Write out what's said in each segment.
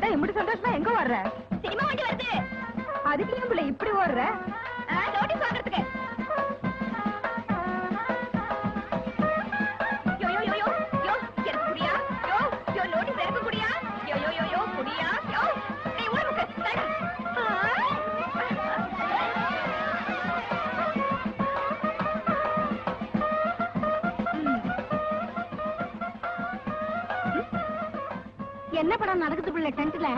அதான் இப்படி சந்தோஷமா எங்க ஓடுற? சினிமா வண்டி வருது. அதுக்கு ஏன் இப்படி ஓடுற? நோட்டீஸ் வாங்குறதுக்கு. என்ன படம் நடக்குது பிள்ளை டென்ட்ல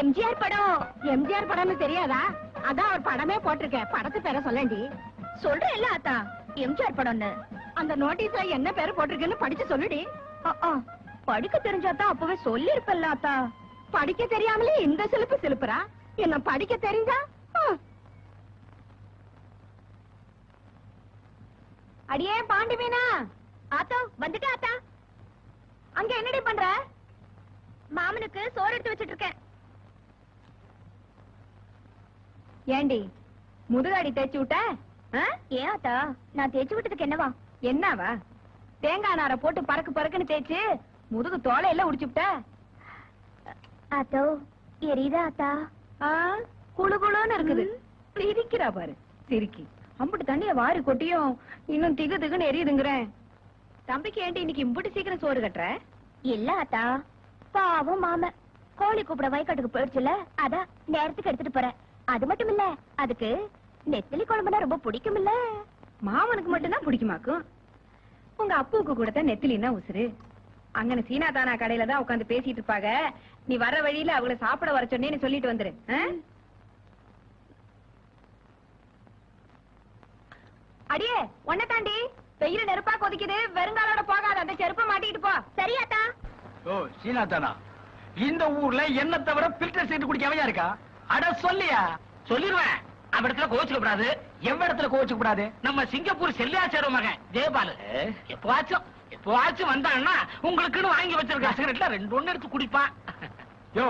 எம்ஜிஆர் படம். எம்ஜிஆர் படம்னு தெரியாதா? அதான் அவர் படமே போட்டிருக்கேன். படத்து பேரை சொல்லண்டி சொல்றேன் இல்ல ஆத்தா எம்ஜிஆர் படம்னு. அந்த நோட்டீஸ்ல என்ன பேரு போட்டிருக்குன்னு படிச்சு சொல்லுடி. படிக்க தெரிஞ்சாதான் அப்பவே சொல்லிருப்பல்ல ஆத்தா. படிக்க தெரியாமலே இந்த சிலுப்பு சிலுப்புறா? என்ன படிக்க தெரிஞ்சா. அடியே பாண்டி மீனா ஆத்தா வந்துட்டேன் ஆத்தா. அங்க என்னடி பண்ற? மாமனுக்கு சோறு எடுத்து வச்சிட்டு இருக்கேன் ஏண்டி முதுகாடி தேய்ச்சி விட்ட? ஏன் ஆத்தா நான் தேய்ச்சி விட்டதுக்கு என்னவா? என்னவா? தேங்காய் நாரை போட்டு பறக்கு பறக்குன்னு தேய்ச்சு முதுகு தோலை எல்லாம் உடிச்சு விட்ட? ஆத்தோ எரியுதா குளு குளுன்னு இருக்குது. சிரிக்கிறா பாரு. சிரிக்கி. அம்புட்டு தண்ணிய வாரி கொட்டியும் இன்னும் திகு திகுன்னு எரியுதுங்கிறேன். தம்பிக்கு ஏண்டி இன்னைக்கு இம்புட்டு சீக்கிரம் சோறு கட்டுற? இல்ல ஆத்தா. பாவம் மாம. கோழி கூப்பிட வயக்காட்டுக்கு போயிடுச்சுல அதான் நேரத்துக்கு எடுத்துட்டு போறேன். அது மட்டும் இல்ல அதுக்கு நெத்திலி குழம்புனா ரொம்ப பிடிக்கும் இல்ல மாமனுக்கு மட்டும்தான் பிடிக்குமாக்கும். உங்க அப்புவுக்கு கூட தான் நெத்திலின்னா உசுரு அங்கன சீனா தானா கடையில தான் உட்காந்து பேசிட்டு இருப்பாங்க நீ வர வழியில அவங்கள சாப்பிட வர சொன்னேன்னு சொல்லிட்டு வந்துரு? அடியே ஒன்ன தாண்டி. வெயில நெருப்பா கொதிக்குது வெறுங்காலோட போகாத அந்த செருப்பை மாட்டிக்கிட்டு போ. சரி ஆத்தா ஓ சீனாத்தானா இந்த ஊர்ல என்ன தவிர பில்டர் சீட்டு குடிக்க அவன் இருக்கா? அட சொல்லியா? சொல்லிடுவேன் அவ இடத்துல கோச்சுக்க கூடாது. எவ்வ இடத்துல கோச்சுக்க கூடாது? நம்ம சிங்கப்பூர் செல்லியாச்சார மகன் ஜெயபாலு. எப்பவாச்சும் எப்பவாச்சும் வந்தான்னா உங்களுக்குன்னு வாங்கி வச்சிருக்க சிகரெட்ல ரெண்டு ஒண்ணு எடுத்து குடிப்பான். யோ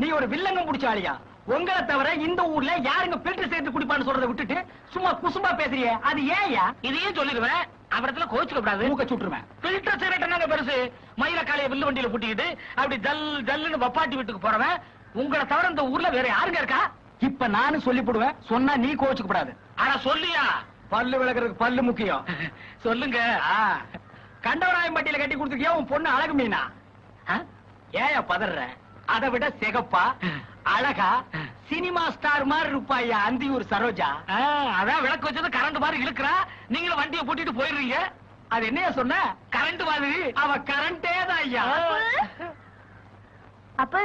நீ ஒரு வில்லங்கம் புடிச்ச ஆளியா உங்களை தவிர இந்த ஊர்ல யாருங்க பில்டர் சேர்த்து குடிப்பான்னு சொல்றதை விட்டுட்டு சும்மா குசும்பா பேசுறியே? அது ஏன்யா? இதையும் சொல்லிடுவேன் அவரத்துல கோச்சுக்க கூடாது மூக்க சுட்டுருவேன். பில்டர் சிகரெட் பெருசு? மயில காலைய வில்லு வண்டியில பூட்டிக்கிட்டு அப்படி ஜல் ஜல்லுன்னு வப்பாட்டி வீட்டுக்கு போறவன். உங்களை தவிர இந்த ஊர்ல வேற யாருங்க இருக்கா? இப்ப நானும் சொல்லி போடுவேன் சொன்னா நீ கோச்சுக்க கூடாது ஆனா சொல்லியா? பல்லு விளக்குறதுக்கு பல்லு முக்கியம். சொல்லுங்க. கண்டவராயம் பட்டியில கட்டி கொடுத்துருக்கியா உன் பொண்ணு அழகு மீனா? ஏயா பதற அதை விட சிகப்பா? அழகா? சினிமா ஸ்டார் மாதிரி இருப்பாயா அந்தியூர் சரோஜா? அதான் விளக்கு வச்சது கரண்ட் மாதிரி இழுக்கிறா. நீங்களும் வண்டியை பூட்டிட்டு போயிடுறீங்க. அது என்னையா சொன்ன? கரண்ட் மாதிரி. அவ கரண்டே தான் ஐயா. அப்ப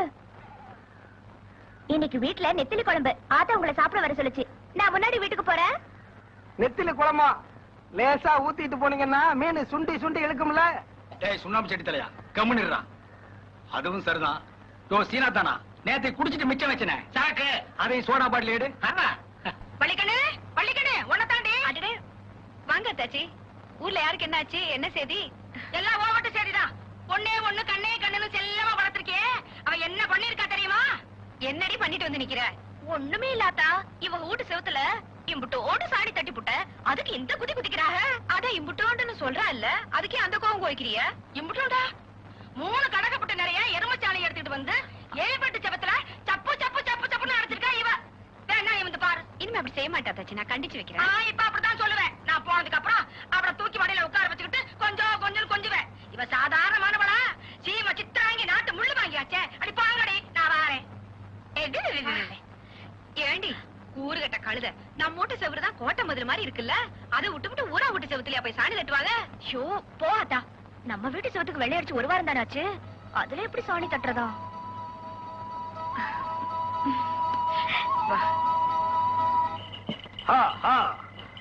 இன்னைக்கு வீட்ல நெத்திலி குழம்பு. ஆத்தா உங்களை சாப்பிட வர சொல்லுச்சு. நான் முன்னாடி வீட்டுக்கு போறேன். நெத்திலி குழம்பா? லேசா ஊத்திட்டு போனீங்கன்னா மீன் சுண்டி சுண்டி இழுக்கும்ல. டேய் சுண்ணாம்பு செடி தலையா? கம்முனிடுறா அதுவும் சரிதான். யோ சீனா தானா நேத்து குடிச்சிட்டு மிச்சம் வச்சனே. சாக்கு. அதையும் சோடா பாட்டில் எடு. பள்ளிக்கண்ணு பள்ளிக்கண்ணு உன்ன தாண்டி. அடடே. வாங்க தாச்சி ஊர்ல யாருக்கு என்னாச்சு? என்ன செய்தி? எல்லாம் ஓவட்ட செய்திதான் பொண்ணே ஒண்ணு கண்ணே கண்ணுன்னு செல்லமா வளர்த்திருக்கே அவ என்ன பண்ணிருக்கா தெரியுமா? என்னடி பண்ணிட்டு வந்து நிக்கிற? ஒண்ணுமே இல்லாத்தா இவங்க வீட்டு செவுத்துல இம்புட்டு ஓடு சாடி தட்டி புட்ட அதுக்கு இந்த குதி குதிக்கிறாக? அத இம்புட்டோண்டுன்னு சொல்றா இல்ல அதுக்கே அந்த கோவம் கோய்க்கிறிய இம்புட்டோண்டா? மூணு கடகப்பட்ட நிறைய எருமச்சாணி எடுத்துட்டு வந்து ஏழ்பட்டு செவத்துல சப்பு சப்பு சப்பு சப்புன்னு அடைச்சிருக்கா இவ. வேணா இவந்து பாரு. இனிமே அப்படி செய்ய மாட்டா தச்சு. நான் கண்டிச்சு வைக்கிறேன். இப்ப அப்படித்தான் சொல்லுவேன். நான் போனதுக்கு அப்புறம் அவளை தூக்கி வடையில உட்கார வச்சுக்கிட்டு கொஞ்சம் கொஞ்சம் கொஞ்சுவேன். இவ சாதாரணமானவளா. சீம சித்தாங்கி நாட்டு முள்ளு வாங்கியாச்சே. அடி பாங்கடி நான் வாரேன். ஏண்டி ஊருகட்ட கழுத. நம்ம வீட்டு செவுரு தான் கோட்டை மதுரை மாதிரி இருக்குல்ல? அதை விட்டு விட்டு ஊரா வீட்டு செவுத்துலயா போய் சாணி தட்டுவாங்க? ஷோ போகாதா. நம்ம வீட்டு சோத்துக்கு வெள்ளை அடிச்சு ஒரு வாரம் தானாச்சு அதுல எப்படி சாணி தட்டுறதா.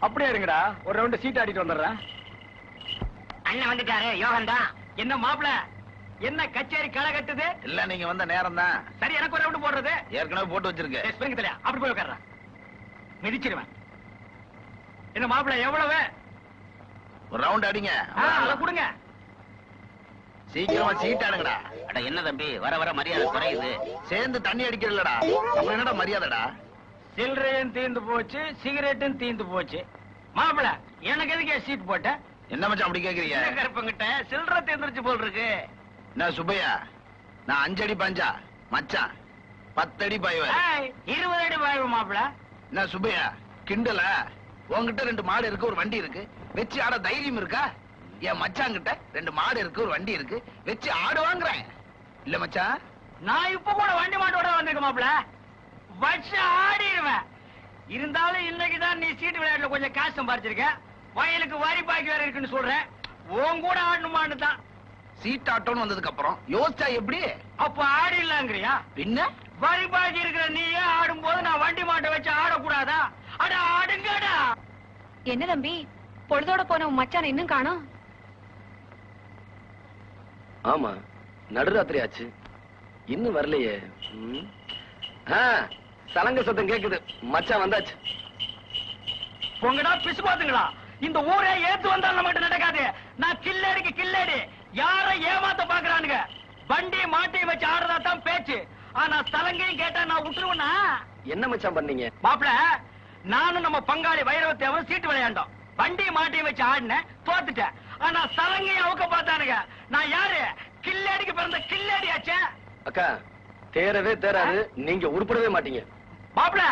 அப்படியே இருங்கடா. ஒரு ரவுண்ட் சீட் ஆடிட்டு வந்துடுறேன். அண்ணன் வந்துட்டாரு. யோகன் தான். என்ன மாப்பிள? என்ன கச்சேரி களை கட்டுது? இல்ல நீங்க வந்த நேரம் தான். சரி எனக்கு ஒரு ரவுண்ட் போடுறது. ஏற்கனவே போட்டு வச்சிருக்க ஏய், ஸ்பிரிங் தலையா அப்படி போய் உட்கார்றேன் மிதிச்சிருவேன். என்ன மாப்பிள எவ்வளவு? ஒரு ரவுண்ட் அடிங்க. கொடுங்க. சீக்கிரமா சீட் ஆடுங்கடா அட என்ன தம்பி? வர வர மரியாதை குறையுது. சேர்ந்து தண்ணி அடிக்கிறல்லடா அப்புறம் என்னடா மரியாதைடா? சில்லறையும் தீந்து போச்சு சிகரெட்டும் தீந்து போச்சு. மாப்பிள எனக்கு எதுக்கு சீட் போட்ட? என்ன மச்சான் அப்படி கேக்குறீங்க? என்ன கருப்பங்கிட்ட? சில்லறை தீந்துருச்சு போல் இருக்கு என்ன சுப்பையா? நான் அஞ்சடி பஞ்சா? மச்சான் பத்தடி பாய்வ. ஏய், இருபது அடி பாய்வு மாப்பிள. என்ன சுப்பையா? கிண்டல? உன்கிட்ட ரெண்டு மாடு இருக்கு ஒரு வண்டி இருக்கு. வச்சு ஆட தைரியம் இருக்கா? என் மச்சாங்கிட்ட ரெண்டு மாடு இருக்கு ஒரு வண்டி இருக்கு வச்சு ஆடு வாங்குறேன். இல்ல மச்சான் நான் இப்ப கூட வண்டி மாட்டோட வந்திருக்க மாப்பிள வச்சு ஆடிடுவேன். இருந்தாலும் இன்னைக்கு தான் நீ சீட்டு விளையாட்டுல கொஞ்சம் காசு சம்பாரிச்சிருக்க. வயலுக்கு வரி பாக்கி வேற இருக்குன்னு சொல்றேன். உன் கூட ஆடணுமான்னு தான். சீட்டாட்டோன்னு வந்ததுக்கு அப்புறம் யோசிச்சா எப்படி? அப்ப ஆடிடலாங்கிறியா? பின்ன? வரி பாக்கி இருக்கிற நீயே ஆடும்போது நான் வண்டி மாட்டை வச்சு ஆடக்கூடாதா? அட ஆடுங்கடா. என்ன தம்பி பொழுதோட போன உன் மச்சான் இன்னும் காணோம். ஆமா நடுராத்திரி ஆச்சு. இன்னும் வரலையே. சலங்க சத்தம் கேக்குது. மச்சான் வந்தாச்சு. பொங்கடா பிசு பாத்துங்களா இந்த ஊரே ஏத்து வந்தாலும் மட்டும் நடக்காது. நான் கில்லடிக்கு கில்லடி யார ஏமாத்த பாக்குறானுங்க வண்டி மாட்டி வச்சு ஆடுறதா தான் பேச்சு. ஆனா சலங்கையும் கேட்டா நான் விட்டுருவேனா என்ன மச்சான் பண்ணீங்க? மாப்பிள நானும் நம்ம பங்காளி வைரவத்தேவரும் சீட்டு விளையாண்டோம். வண்டி மாட்டி வச்சு ஆடினேன் தோத்துட்டேன். ஆனா சலங்கையும் அவுக்க பார்த்தானுங்க. நான் யாரு? கில்லடிக்கு பிறந்த கில்லடி ஆச்சே அக்கா தேரவே தேராது நீங்க உருப்படவே மாட்டீங்க. மாப்பிள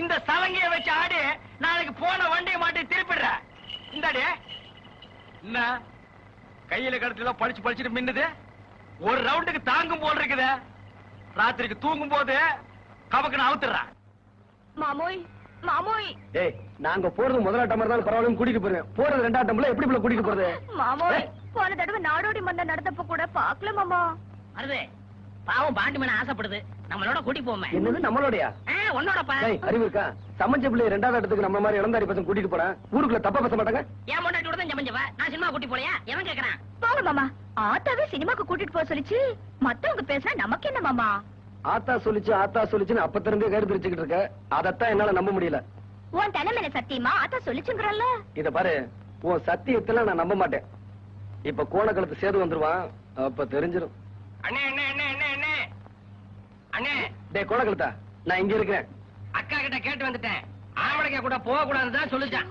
இந்த சலங்கைய வச்சு ஆடி நாளைக்கு போன வண்டியை மாட்டி திருப்பிடுற. இந்தாடி. என்ன? கையில கடத்துல பளிச்சு பளிச்சுட்டு மின்னுது? ஒரு ரவுண்டுக்கு தாங்கும் போல் இருக்குது. ராத்திரிக்கு தூங்கும் போது கபக்குன்னு அவுத்துறேன் மாமோய் மாமோய். ஏய் நாங்க போறது முதலாட்டம் தான் பரவாயில்ல கூட்டிட்டு போறேன் போறது ரெண்டாட்டம்ல எப்படி இப்ப கூட்டிட்டு போறது? மாமோய் போன தடவை நாடோடி மன்ன நடந்தப்ப கூட பாக்கல மாமா. வருது பாவம் பாண்டி மன ஆசைப்படுது. நம்மளோட கூட்டி போமே என்னது நம்மளோடயா? உன்னோடப்பா. ஏய் அறிவு இருக்கா? சமஞ்ச பிள்ளை ரெண்டாவது இடத்துக்கு நம்ம மாதிரி இளந்தாரி பசங்க கூட்டிட்டு போறேன். ஊருக்குள்ள தப்பா பேச மாட்டாங்க? என் முன்னாடி தான் ஜமஞ்சவ நான் சினிமா கூட்டி போலையா? எவன் கேக்குறான்? போங்க மாமா. ஆத்தாவே சினிமாக்கு கூட்டிட்டு போக சொல்லிச்சு. மத்தவங்க பேசினா நமக்கு என்ன மாமா? ஆத்தா சொல்லிச்சு ஆத்தா சொல்லிச்சுன்னு அப்ப இருந்தே கருத்து வச்சுக்கிட்டு இருக்க. அதத்தான் என்னால நம்ப முடியல. உன் தலை மேல சத்தியமா? ஆத்தா சொல்லிச்சுங்கிறல்ல? இத பாரு உன் சத்தியத்துல நான் நம்ப மாட்டேன். இப்ப கோணக்கழுத்து சேது வந்துருவான் அப்ப தெரிஞ்சிடும் அண்ணே அண்ணே அண்ணே அண்ணே அண்ணே. அண்ணே. டேய் கோணக்கழுத்தா நான் இங்க இருக்கிறேன். அக்கா கிட்ட கேட்டு வந்துட்டேன். ஆம்பளைக்க கூட போக கூடாதுதான் சொல்லிச்சான்.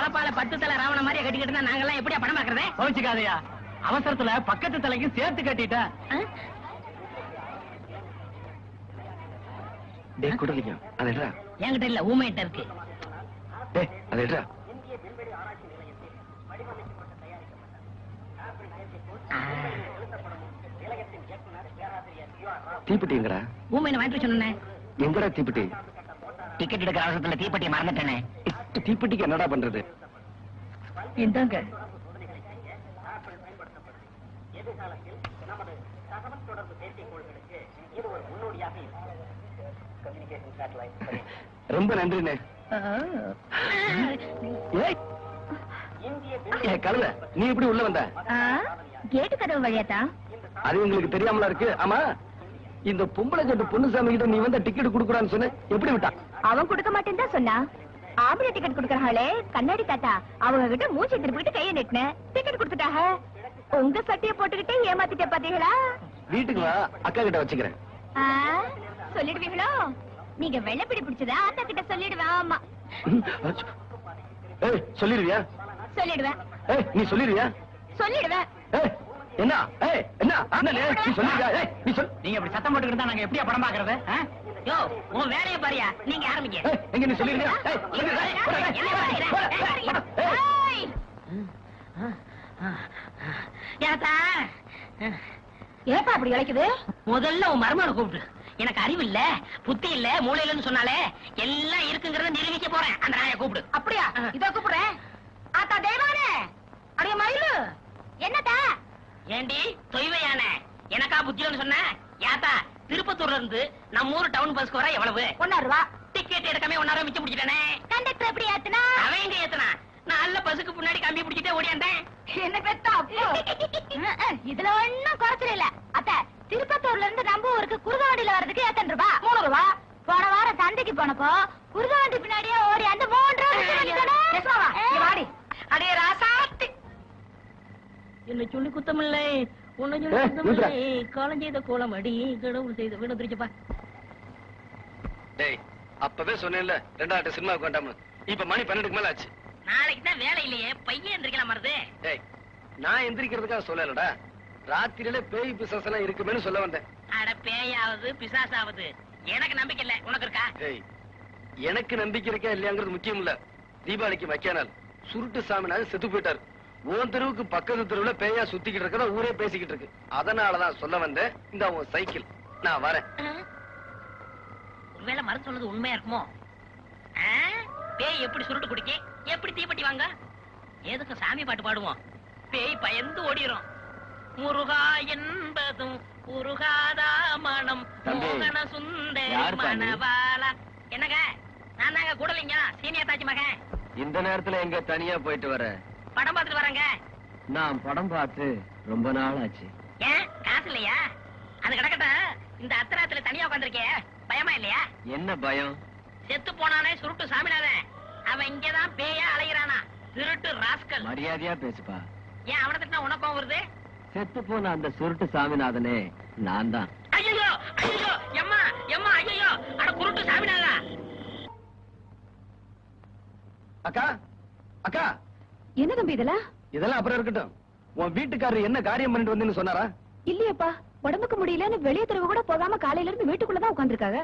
தலப்பால பத்து தலை ராவண மாதிரியே கட்டிக்கிட்டு இருந்தா நாங்கெல்லாம் எப்படியா படம் பாக்குறது கோவிச்சுக்காதையா அவசரத்துல பக்கத்து தலைக்கும் சேர்த்து கட்டிட்டேன். டேய் குடலிங்க அதை எடுறா. என்கிட்ட இல்ல ஊமையிட்ட இருக்கு. டேய் அதை எடுறா. தீப்பெட்டிங்கடா ஊமையின வாங்கிட்டு சொன்னேன். எங்கடா தீப்பெட்டி? டிக்கெட் எடுக்கிற அவசரத்துல தீப்பெட்டி மறந்துட்டேனே. தீப்பெட்டிக்கு என்னடா பண்றது? இந்தாங்க. ரொம்ப நன்றிண்ணே. கழுத நீ எப்படி உள்ள வந்த? கேட்டு கதவு வழியாத்தா? அது உங்களுக்கு தெரியாமலா இருக்கு. ஆமா இந்த பொம்பளை கட்டு பொண்ணுசாமி கிட்ட நீ வந்த டிக்கெட் குடுக்குறான்னு சொன்ன எப்படி விட்டா? அவன் கொடுக்க மாட்டேன்னு தான் சொன்னா ஆம்பளை டிக்கெட் குடுக்கறாளே கண்ணாடி தாத்தா அவங்க கிட்ட மூச்சு திருப்பிட்டு கையை நெட்டினேன் டிக்கெட் கொடுத்துட்டாக. உங்க சட்டைய போட்டுக்கிட்டே ஏமாத்திட்ட பாத்தீங்களா வீட்டுக்கு வா அக்கா கிட்ட வச்சுக்கிறேன். சொல்லிடுவீங்களோ? நீங்க வெள்ளப்பிடி பிடிச்சதா ஆத்தா கிட்ட சொல்லிடுவேன் ஆமா. ஏய் சொல்லிருவியா சொல்லிடுவேன். ஏய் நீ சொல்லிருவியா சொல்லிடுவேன். ஏய் என்ன? ஏய் என்ன? என்னலே நீ சொல்லிருவியா ஏய் நீ சொல். நீங்க இப்படி சத்தம் போட்டுக்கிட்டு இருந்தா நாங்க எப்படியா படம் பாக்குறது? யோ உன் வேலையை பாரியா? நீங்க ஆரம்பிங்க. எங்க நீ ஏத்தா ஏப்பா அப்படி இழைக்குது? முதல்ல உன் மருமகளை கூப்பிட்டு எனக்கு அறிவு இல்ல புத்தி இல்ல மூளை இல்லன்னு சொன்னாலே எல்லாம் இருக்குங்கறத நிரூபிக்க போறேன். அந்த நாயை கூப்பிடு. அப்படியா? இதோ கூப்பிடுறேன். ஆத்தா தேவானே? அடைய மயிலு. என்னத்தா? ஏண்டி தொய்வையான? எனக்கா புத்தியோன்னு சொன்ன? யாத்தா திருப்பத்தூர்ல இருந்து நம்ம ஊர் டவுன் பஸ்க்கு வர எவ்வளவு? ஒன்னா ரூபா டிக்கெட் எடுக்காம ஒன்னார மிச்சம் பிடிச்சிட்டானே? கண்டக்டர் எப்படி ஏத்துனா? அவன் எங்க ஏத்தனா? நான் நல்ல பஸ்ஸுக்கு பின்னாடி கம்பி பிடிச்சிட்டே ஓடியாந்தேன் என்ன பெத்தா அப்போ இதுல ஒண்ணும் குறைச்சல இல்ல அத்த திருப்பத்தூர்ல இருந்து நம்ம ஊருக்கு குருகாவண்டியில வர்றதுக்கு எத்தனை ரூபா? மூணு ரூபா. போன வாரம் சந்தைக்கு போனப்போ குருகாவண்டி பின்னாடியே ஓடி அந்த மூன்று அடே ராசாத்தி. என்ன சொல்லி குத்தமில்லை. காலம் செய்த கோலம் அடி கடவுள் செய்த வீடு டேய் அப்பவே சொன்னேன்ல ரெண்டாவது சினிமாவுக்கு வேண்டாம இப்ப மணி பன்னெண்டுக்கு மேல ஆச்சு. நாளைக்கு தான் வேலை இல்லையே பையன் எந்திரிக்கலாம் மருது டேய் நான் எந்திரிக்கிறதுக்காக சொல்லலடா. ராத்திரியில பேய் பிசாசெல்லாம் இருக்குமேனு சொல்ல வந்தேன். அட பேயாவது பிசாசாவது. எனக்கு நம்பிக்கை இல்ல உனக்கு இருக்கா? டேய் எனக்கு நம்பிக்கை இருக்கா இல்லையாங்கிறது முக்கியம் இல்ல. தீபாவளிக்கு வைக்கானால் சுருட்டு சாமினாக செத்து போயிட்டாரு. உன் தெருவுக்கு பக்கத்து தெருவுல பேயா சுத்திக்கிட்டு இருக்கறத ஊரே பேசிக்கிட்டு இருக்கு. அதனாலதான் சொல்ல வந்தேன். இந்த உன் சைக்கிள். நான் வரேன். ஒருவேளை மருந்து சொன்னது உண்மையா இருக்குமோ? பேய் எப்படி சுருட்டு குடிக்கி? எப்படி தீப்பெட்டி வாங்க? எதுக்கு சாமி பாட்டு பாடுவோம்? பேய் பயந்து ஓடிரும். முருகா என்பதும் உருகாதா மனம். மோகன சுந்தரி? மணவாளா. என்னங்க? நான் தாங்க கூடலிங்க சீனியர் தாச்சி மகன். இந்த நேரத்துல எங்க தனியா போயிட்டு வர? படம் பார்த்துட்டு வரேங்க. நான் படம் பார்த்து ரொம்ப நாள் ஆச்சு ஏன்? காசு இல்லையா? அது கிடக்கட்டும் இந்த அத்தராத்துல தனியா உட்காந்துருக்கே பயமா இல்லையா? என்ன பயம்? செத்து போனானே சுருட்டு சாமிநாதன். அவன் இங்கதான் பேயா அலைகிறானா திருட்டு ராஸ்கல். மரியாதையா பேசுப்பா. ஏன் அவனை திட்டினா உனக்கும் வருது? செத்து போன அந்த சுருட்டு சாமிநாதனே நான் தான் ஐயோ ஐயோ எம்மா எம்மா ஐயோ அட குருட்டு சாமிநாதா. அக்கா அக்கா. என்ன தம்பி இதெல்லாம்? இதெல்லாம் அப்புறம் இருக்கட்டும். உன் வீட்டுக்காரர் என்ன காரியம் பண்ணிட்டு வந்தேன்னு சொன்னாரா? இல்லையப்பா. உடம்புக்கு முடியலன்னு வெளிய தெருவு கூட போகாம காலையில இருந்து வீட்டுக்குள்ளதான் உட்காந்துருக்காங்க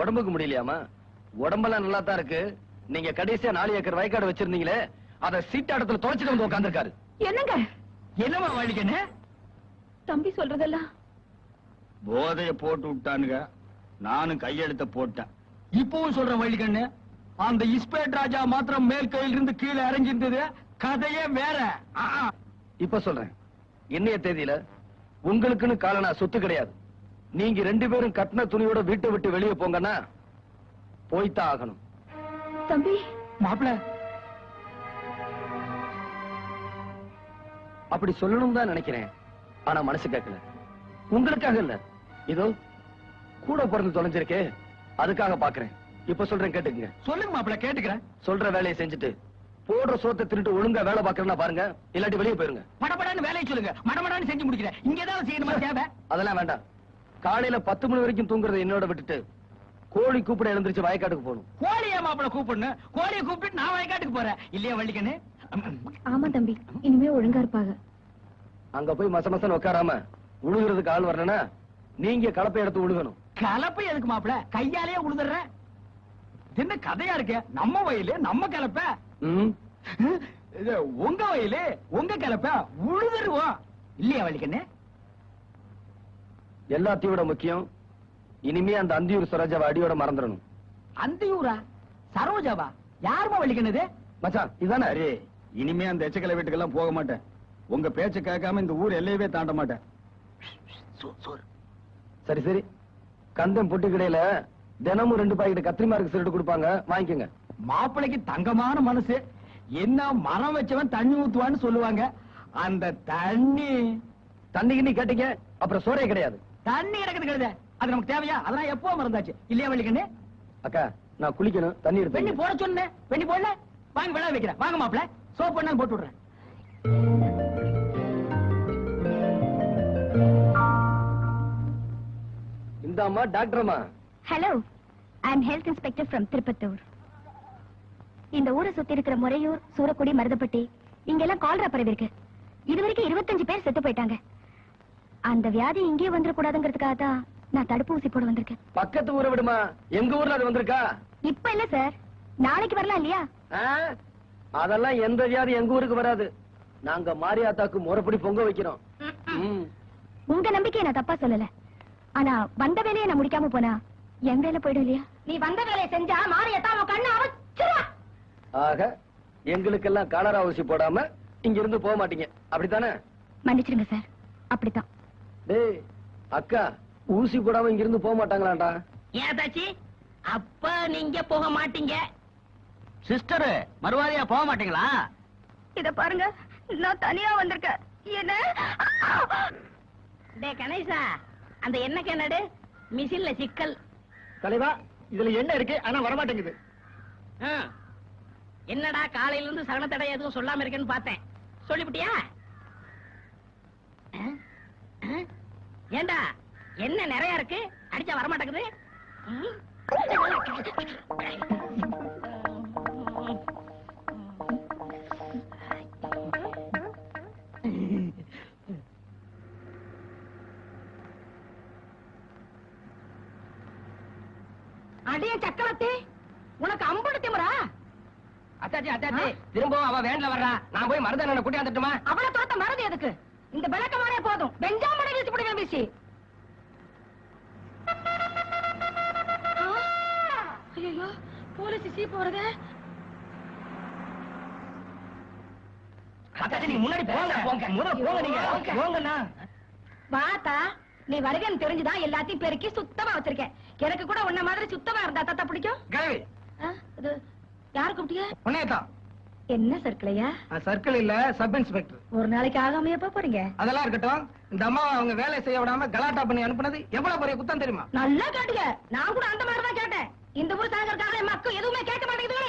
உடம்புக்கு முடியலையாமா உடம்பெல்லாம் நல்லா தான் இருக்கு. நீங்க கடைசியா நாலு ஏக்கர் வயக்காடு வச்சிருந்தீங்களே அத சீட்டாடத்துல தொலைச்சிட்டு வந்து உட்காந்துருக்காரு என்னங்க? என்னமா வழிக்கண்ணு தம்பி சொல்றதெல்லாம். போதைய போட்டு விட்டானுங்க. நானும் கையெழுத்த போட்டேன். இப்பவும் சொல்றேன் வழிக்கண்ணு அந்த இஸ்பேட் ராஜா மாத்திரம் மேல் கையில இருந்து கீழே இறங்கியிருந்தது. கதையே வேற. இப்ப சொல்றேன். இன்னைய தேதியில உங்களுக்குன்னு காலனா சொத்து கிடையாது. நீங்க ரெண்டு பேரும் கட்டின துணியோட வீட்டை விட்டு வெளியே போங்கன்னா போய்த்தான் ஆகணும். தம்பி. மாப்பிள. அப்படி சொல்லணும் தான் நினைக்கிறேன். ஆனா மனசு கேட்கல உங்களுக்காக இல்ல. இதோ கூட பிறந்து தொலைஞ்சிருக்கே. அதுக்காக பாக்குறேன். இப்ப சொல்றேன் கேட்டுக்குங்க. சொல்லுங்க மாப்பிள கேட்டுக்கிறேன். சொல்ற வேலையை செஞ்சுட்டு போடுற சோத்தை திருட்டு ஒழுங்கா வேலை பாக்குறேன்னா பாருங்க இல்லாட்டி வெளியே போயிருங்க. படபடான்னு வேலையை சொல்லுங்க. மடமடான்னு செஞ்சு முடிக்கிறேன். இங்க ஏதாவது செய்யணுமா தேவை. அதெல்லாம் வேண்டாம். காலையில பத்து மணி வரைக்கும் தூங்குறத என்னோட விட்டுட்டு கோழி கூப்பிட எழுந்திருச்சு வயக்காட்டுக்கு போகணும். கோழியா மாப்பிள கூப்பிடணும். கோழியை கூப்பிட்டு நான் வயக்காட்டுக்கு போறேன். இல்லையா வள்ளிக்கண்ணு? ஆமா தம்பி இனிமே ஒழுங்கா இருப்பாங்க. அங்க போய் மச மசன்னு உட்காராம உழுகுறதுக்கு ஆள் வரலன்னா நீங்க கலப்பை எடுத்து உழுகணும். கலப்பை எதுக்கு மாப்பிள? கையாலேயே உழுதுறேன். என்ன கதையா இருக்கு? நம்ம வயலு நம்ம கலப்ப. உங்க வயலு உங்க கலப்ப உழுதுருவோம். இல்லையா வள்ளிக்கண்ணு? எல்லாத்தையும் விட முக்கியம் இனிமே அந்த அந்தியூர் சரோஜாவை அடியோட மறந்துடணும். அந்தியூரா? சரோஜாவா? யாருமா வள்ளிக்கண்ணது மச்சான் இதானே? அரே இனிமே அந்த எச்சக்கலை வீட்டுக்கெல்லாம் போக மாட்டேன். உங்க பேச்ச கேட்காம இந்த ஊர் எல்லையவே தாண்ட மாட்டேன். சரி சரி. கந்தம் பொட்டி கடையில தினமும் ரெண்டு பாக்கெட் கத்திரிமாருக்கு சிரட்டு கொடுப்பாங்க. வாங்கிக்கோங்க. மாப்பிளைக்கு தங்கமான மனசு. என்ன மரம் வச்சவன் தண்ணி ஊத்துவான்னு சொல்லுவாங்க. அந்த தண்ணி. தண்ணி கிண்ணி கேட்டீங்க. அப்புறம் சோறே கிடையாது. தண்ணி கிடக்குது கிடையாது அது நமக்கு தேவையா? அதெல்லாம் எப்போ மறந்தாச்சு? இல்லையா வள்ளிக்கண்ணு அக்கா நான் குளிக்கணும். தண்ணி பெண்ணி எடுத்து போட சொன்னேன். பெண்ணி போடல? வாங்க விழா வைக்கிறேன். வாங்க மாப்பிள. சோப் பண்ணாலும் போட்டு விடுறேன். இந்த அம்மா டாக்டர் அம்மா hello I am health inspector from Tirupattur இந்த ஊரை சுத்தி இருக்கிற முறையூர் சூரக்குடி மருதப்பட்டி இங்கெல்லாம் கால்ரா பரவி இருக்கு. இது வரைக்கும் இருபத்தஞ்சு பேர் செத்து போயிட்டாங்க. அந்த வியாதி இங்கே வந்துடக்கூடாதுங்கிறதுக்காக தான் நான் தடுப்பூசி போட வந்திருக்கேன். பக்கத்து ஊரை விடுமா? எங்க ஊர்ல அது வந்திருக்கா? இப்ப இல்ல சார் நாளைக்கு வரலாம் இல்லையா? அதெல்லாம் எந்த வியாதி எங்க ஊருக்கு வராது. நாங்க மாரியாத்தாக்கு முறைப்படி பொங்க வைக்கிறோம். உங்க நம்பிக்கையை நான் தப்பா சொல்லல. ஆனா வந்த வேலையை நான் முடிக்காம போனா என் வேலை போயிடும் இல்லையா? நீ வந்த வேலையை செஞ்சா மாரியத்தான் அவன் கண்ணு அவச்சிருவா ஆக எங்களுக்கெல்லாம் காலரா ஊசி போடாம இங்க இருந்து போக மாட்டீங்க. அப்படித்தானே? மன்னிச்சிருங்க சார். அப்படித்தான். டேய் அக்கா ஊசி போடாம இங்க இருந்து போக மாட்டாங்களாண்டா? ஏன் தாச்சி அப்ப நீங்க போக மாட்டீங்க. சிஸ்டர் மறுவாதியா போக மாட்டீங்களா? இத பாருங்க நான் தனியா வந்திருக்கேன் என்ன? டே கணேசா அந்த என்ன கண்ணாடு மிஷின்ல சிக்கல். தலைவா இதுல என்ன இருக்கு? ஆனா வரமாட்டேங்குது. என்னடா காலையில இருந்து சகன தடை எதுவும் சொல்லாம இருக்கேன்னு பார்த்தேன். சொல்லிவிட்டியா? ஏண்டா? என்ன நிறைய இருக்கு? அடிச்சா வர உனக்கு அம்புடு திமுறா அத்தாச்சி அத்தாச்சி. திரும்பவும் அவ வேன்ல வர்றா. நான் போய் மருதண்ணனை கூட்டியாந்துட்டுமா அவளை தோத்த மறதி எதுக்கு? இந்த விளக்கமானே போதும். பெஞ்சாமனை வீசி போடுவேன் வீசி ஐயோ போலீஸ் அத்தாச்சி நீ முன்னாடி போங்க. போங்க. முதல்ல போங்க நீங்க. போங்கண்ணா. பாத்தா நீ வருகன்னு தெரிஞ்சுதான் எல்லாத்தையும் பெருக்கி சுத்தமா வச்சிருக்கேன். எனக்கு கூட உன்ன மாதிரி சுத்தமா இருந்தா தாத்தா பிடிக்கும்? கிழவி இது யாரு கூப்பிட்டிய உன்னையத்தான். என்ன சர்க்கிளையா சர்க்கிள் இல்ல சப் இன்ஸ்பெக்டர் ஒரு நாளைக்கு ஆகாம எப்ப போறீங்க? அதெல்லாம் இருக்கட்டும். இந்த அம்மா அவங்க வேலை செய்ய விடாம கலாட்டா பண்ணி அனுப்புனது எவ்வளவு பெரிய குத்தம் தெரியுமா? நல்லா கேட்டுங்க நான் கூட அந்த மாதிரி தான் கேட்டேன். இந்த ஊர் சாகறதுக்காக என் மக்கள் எதுவுமே கேட்க மாட்டேங்குது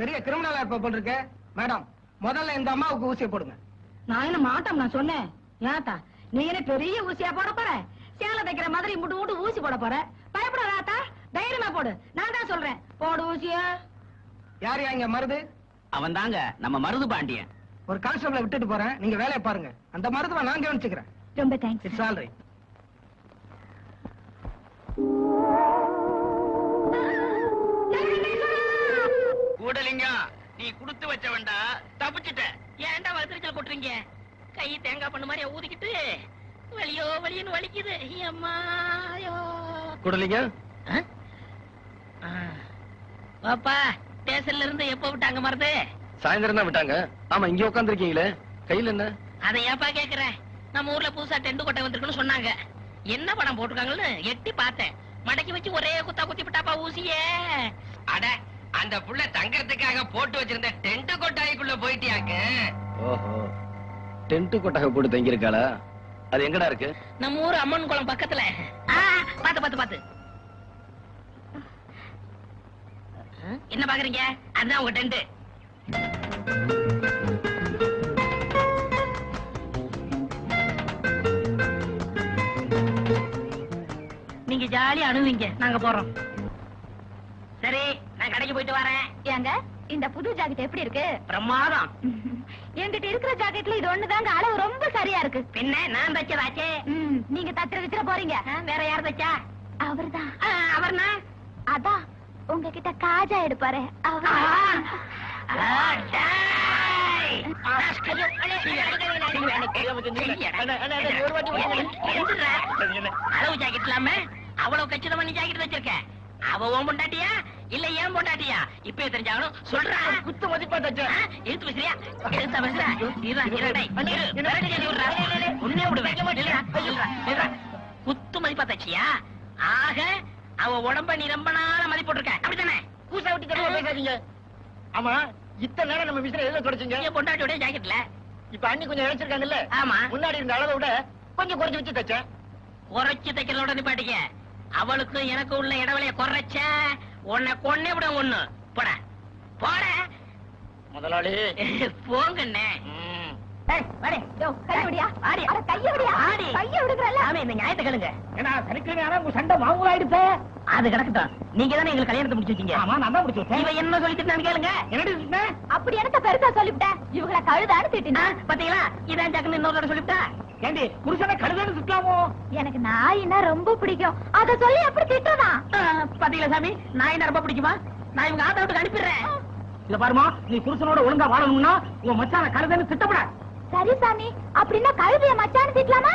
பெரிய கிரிமினலா இருப்ப போல் இருக்கு. மேடம் முதல்ல இந்த அம்மாவுக்கு ஊசியை போடுங்க. நான் என்ன மாட்டோம் நான் சொன்னேன்? ஏத்தா நீ என்ன பெரிய ஊசியா போட போற? சேலை தைக்கிற மாதிரி முட்டு முட்டு ஊசி போட போற? தைரியமா போடு. நான் தான் சொல்றேன். போடு ஊசிய. யார் இங்க மருது? அவன் தாங்க நம்ம மருது பாண்டியன். ஒரு கான்ஸ்டபிள விட்டுட்டு போறேன். நீங்க வேலையை பாருங்க. அந்த மருதுவை நான் கவனிச்சுக்கிறேன். ரொம்ப thanks it's all right Koodalingam நீ குடுத்து வச்ச வேண்டா தப்பிச்சிட்ட. ஏன்டா வளர்த்துச்சல் கொட்டுறீங்க? கை தேங்காய் பண்ண மாதிரி ஊதிக்கிட்டு வலியோ வலியோன்னு வலிக்குது. அம்மாயோ கூடலிங்க? பாப்பா ஸ்டேஷன்ல இருந்து எப்ப விட்டாங்க மருது? சாயந்தரம் தான் விட்டாங்க. ஆமா இங்க உட்காந்துருக்கீங்களே கையில என்ன? அதை ஏப்பா கேக்குறேன் நம்ம ஊர்ல புதுசா டென்ட் கொட்டை வந்திருக்குன்னு சொன்னாங்க. என்ன படம் போட்டிருக்காங்கன்னு எட்டி பார்த்தேன். மடக்கி வச்சு ஒரே குத்தா குத்தி விட்டாப்பா ஊசியே. அட அந்த புள்ள தங்கறதுக்காக போட்டு வச்சிருந்த டென்ட் கொட்டாய்க்குள்ள போயிட்டியாக்க ஓஹோ. டென்ட் கொட்டகை போட்டு தங்கியிருக்காளா? அது எங்கடா இருக்கு? நம்ம ஊர் அம்மன் குளம் பக்கத்துல. பாத்து பாத்து பாத்து. என்ன பாக்குறீங்க? அதுதான் உங்க டென்ட் நீங்க ஜாலியா அணுவீங்க நாங்க போறோம். சரி நான் கடைக்கு போயிட்டு வரேன். ஏங்க இந்த புது ஜாக்கெட் எப்படி இருக்கு? பிரமாதம். என்கிட்ட இருக்கிற ஜாக்கெட்ல இது ஒண்ணுதாங்க அளவு ரொம்ப சரியா இருக்கு. பின்ன நான் தச்சதாச்சே நீங்க தத்திர வித்திர போறீங்க. வேற யார் தச்சா? அவர்தான். அவர்னா? அதான். உங்ககிட்ட காஜா எடுப்பாரு. அளவு ஜாக்கெட் இல்லாம அவ்வளவு கச்சிதமா நீ ஜாக்கெட் வச்சிருக்க? அவ உன் பொண்டாட்டியா? இல்ல ஏன் பொண்டாட்டியா? இப்ப தெரிஞ்சாலும் சொல்றா. குத்து மதிப்பா தச்ச. பேசுறியா பேசுறா விடுவேன். குத்து மதிப்பா தச்சியா? ஆக அவ உடம்ப நீ ரொம்ப நாளா மதிப்பு போட்டிருக்க அப்படித்தானே? கூசா விட்டு பேசாதீங்க ஆமா இத்தனை நேரம் நம்ம விசிற எதுல தொடச்சிங்க? என் பொண்டாட்டியோட ஜாக்கெட்ல இப்ப அண்ணி கொஞ்சம் இழைச்சிருக்காங்கல்ல? ஆமா. முன்னாடி இருந்த அளவை விட கொஞ்சம் குறைச்சு வச்சு தச்சேன். குறைச்சு தைக்கிறதோட நிப்பாட்டிக்க. அவளுக்கு எனக்கு உள்ள இடைவெளிய குறைச்ச உன்னை கொன்னே விட ஒண்ணு. போட. போட. முதலாளி. போங்கண்ணே. அது கிடக்கட்டும் நீங்க தானே எங்களுக்கு கல்யாணத்தை முடிச்சு வச்சீங்க. ஆமா நான் தான் முடிச்சு வச்சேன். இவன் என்ன சொல்லிட்டு நான் கேளுங்க. என்னடி சொன்னேன் அப்படி எனக்கு பெருசா சொல்லிவிட்டேன் இவங்கள கழுதான்னு திட்டினா பாத்தீங்களா? இதான் ஜாக்குன்னு இன்னொரு சொல்லிவிட்டா? ஏண்டி புருஷனை கழுதன்னு சுத்தலாமோ எனக்கு நாயினா ரொம்ப பிடிக்கும். அத சொல்லி அப்படி திட்டுறான் ஆ, பாத்தீங்களா சாமி? என்ன ரொம்ப பிடிக்குமா? நான் இவங்க ஆத்தா விட்டுக்கு அனுப்பிடுறேன். இத பாருமா நீ புருஷனோட ஒழுங்கா வாழணும்னா உன் மச்சான கழுதன்னு திட்டப்படாது. சரி சாமி. அப்படின்னா கழுதைய மச்சான்னு திட்டலாமா?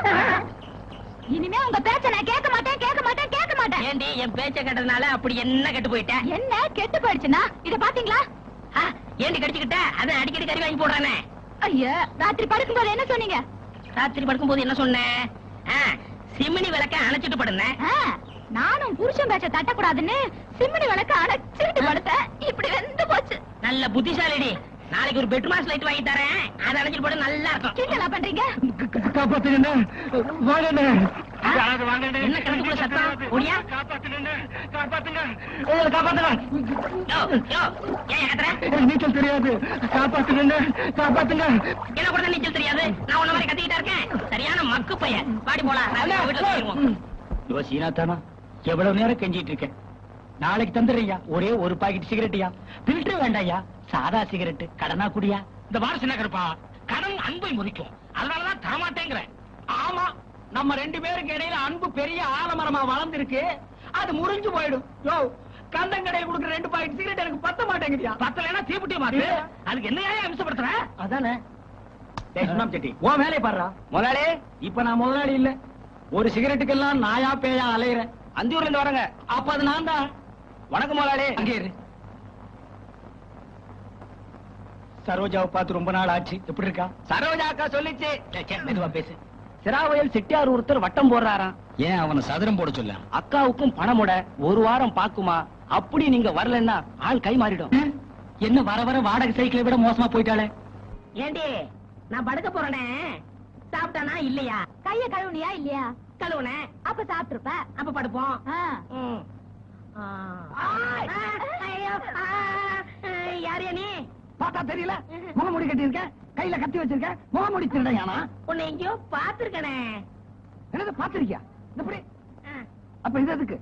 இனிமே உங்க பேச்ச நான் கேட்க மாட்டேன் கேட்க மாட்டேன் கேட்க மாட்டேன். ஏண்டி என் பேச்ச கேட்டதுனால அப்படி என்ன கெட்டு போயிட்டேன் என்ன கெட்டு போயிடுச்சுன்னா? இத பாத்தீங்களா? ஏண்டி கடிச்சுக்கிட்ட? அதான் அடிக்கடி கறி வாங்கி போடுறானே. ஐயா ராத்திரி படுக்கும்போது என்ன சொன்னீங்க? ராத்திரி படுக்கும்போது என்ன சொன்னேன் சிமினி விளக்க அணைச்சிட்டு படுனேன் நானும் புருஷன் பேச்ச தட்டக்கூடாதுன்னு சிம்மினி விளக்க அணைச்சிட்டு படுத்தேன். இப்படி வெந்து போச்சு. நல்ல புத்திசாலிடி. நாளைக்கு ஒரு பெட்ரூம் லைட் வாங்கி தரேன். அதை அணைச்சிட்டு போட நல்லா இருக்கும். கிண்டலா பண்றீங்க? காப்பாத்துங்க வாங்க. என்ன கிணத்துக்குள்ள சத்தம்? ஓடியா? காப்பாத்துங்கண்ணே. காப்பாத்துங்க ஏய், காப்பாத்துங்க யோ, யோ, ஏன் கத்துற? நீச்சல் தெரியாது. காப்பாத்துங்கண்ணே. காப்பாத்துங்க. என்ன கூட நீச்சல் தெரியாது? நான் உன்ன மாதிரி கத்திக்கிட்டா இருக்கேன். சரியான மக்கு பையன். பாடி போலாம். நான் வீட்டுல யோ சீனாத்தானா? எவ்வளவு நேரம் கெஞ்சிட்டு இருக்கேன் நாளைக்கு தந்துடுறியா ஒரே ஒரு பாக்கெட் சிகரெட்டியா? பில்டர் வேண்டாயா சாதா சிகரெட் கடனா குடியா? இந்த வாரசு நகர்ப்பா. கடன் அன்பை முறிக்கும். அதனாலதான் தரமாட்டேங்கிறேன். ஆமா நம்ம ரெண்டு பேருக்கு இடையில அன்பு பெரிய ஆலமரமா வளர்ந்திருக்கு. அது முறிஞ்சு போயிடும். யோ கந்தங்கடையில் கொடுக்குற ரெண்டு பாக்கெட் சிகரெட் எனக்கு பத்த மாட்டேங்குதியா? பத்தலைன்னா தீப்புட்டி மாத்து அதுக்கு என்னையா அம்சப்படுத்துற? அதானே. செட்டி உன் வேலையை பாடுறா முதலாளி? இப்ப நான் முதலாளி இல்ல. ஒரு சிகரெட்டுக்கெல்லாம் நாயா பேயா அலையிறேன். அந்தியூர்ல இருந்து வரங்க அப்ப அது நான் தான் வணக்கம் முதலாளி. அங்கே இரு. சரோஜாவை பார்த்து ரொம்ப நாள் ஆச்சு. எப்படி இருக்கா? சரோஜா அக்கா சொல்லிச்சு மெதுவா பேசு. சிராவயல் செட்டியார் ஒருத்தர் வட்டம் போடுறாராம். ஏன் அவனை சதுரம் போட சொல்ல? அக்காவுக்கும் பணமுட ஒரு வாரம் பாக்குமா அப்படி நீங்க வரலன்னா ஆள் கை மாறிடும். என்ன வர வர வாடகை சைக்கிளை விட மோசமா போயிட்டாளே? ஏண்டி நான் படுக்க போறேனே. சாப்பிட்டானா இல்லையா? கைய கழுவுனியா இல்லையா? கழுவுனேன். அப்ப சாப்பிட்டுருப்ப. அப்ப படுப்போம். யாரையா நீ? பார்த்தா தெரியல. முகமுடி கட்டி இருக்க கையில கத்தி வச்சிருக்க. முகமுடி திருடையானா உன்னை எங்கேயோ பாத்துருக்கனே என்னது பாத்திருக்கியா எப்படி அப்ப இது எதுக்கு?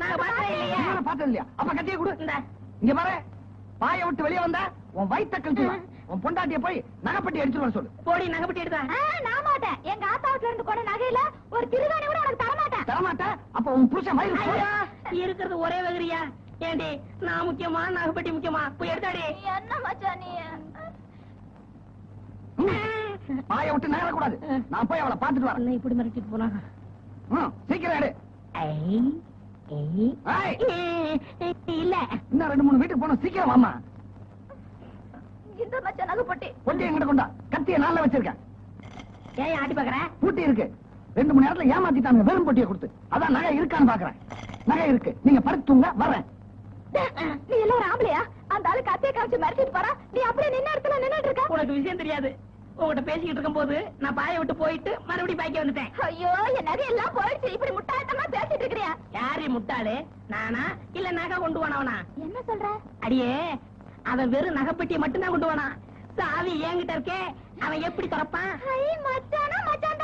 நான் பார்த்தேன் இல்லையா? அப்ப கத்திய கொடு. இங்க பாரு. பாய விட்டு வெளியே வந்தா உன் வயித்த கழிச்சுடுவேன் உன் பொண்டாட்டிய போய் நகைப்பட்டி அடிச்சுட்டு வர சொல்லு. போடி நகைப்பட்டி எடுத்தா நான் மாட்டேன். எங்க ஆத்தா வீட்டுல இருந்து கொண்ட நகையில ஒரு திருவாணி கூட உனக்கு தர மாட்டேன் தரமாட்ட அப்ப உன் புருஷன் ஐயோ, இருக்கிறது ஒரே வகரியா? ஏண்டி நான் முக்கியமா நகைப்பட்டி முக்கியமா? போய் எடுத்தாடி. என்ன மச்சான் நீ? பாய விட்டு நகர கூடாது நான் போய் அவளை பாத்துட்டு வரேன். இப்படி மிரட்டிட்டு போனா? சீக்கிரம் எடு. இல்ல. இன்னும் ரெண்டு மூணு வீட்டுக்கு போனோம் சீக்கிரம் வாமா இந்த மச்சான் நகை போட்டி கொஞ்சம் எங்கிட்ட கொண்டா? கத்திய நாள்ல வச்சிருக்கேன். ஏன் ஆட்டி பாக்குற? பூட்டி இருக்கு. ரெண்டு மணி நேரத்துல ஏமாத்திட்டாங்க வெறும் பொட்டியை கொடுத்து. அதான் நகை இருக்கான்னு பாக்குறேன். நகை இருக்கு. நீங்க படுத்துங்க வர்றேன். நீ எல்லாம் ஆம்பளையா? அந்த ஆளு கத்திய காமிச்சு மிரட்டிட்டு போறா. நீ அப்படியே நின்ன இடத்துல நின்னுட்டு இருக்க. உனக்கு விஷயம் தெரியாது. உங்ககிட்ட பேசிக்கிட்டு இருக்கும் போது நான் பாய விட்டு போயிட்டு மறுபடியும் பாய்க்க வந்துட்டேன். ஐயோ என் நகை எல்லாம் போயிடுச்சு. இப்படி முட்டாட்டமா பேசிட்டு இருக்கிறியா? யாரு முட்டாளு? நானா? இல்ல நகை கொண்டு போனவனா? என்ன சொல்ற? அடியே அவன் வெறும் நகைப்பட்டியை மட்டும்தான் கொண்டு போனான். சாவி என்கிட்ட இருக்கே அவன் எப்படி திறப்பான்? மச்சானா மச்சான்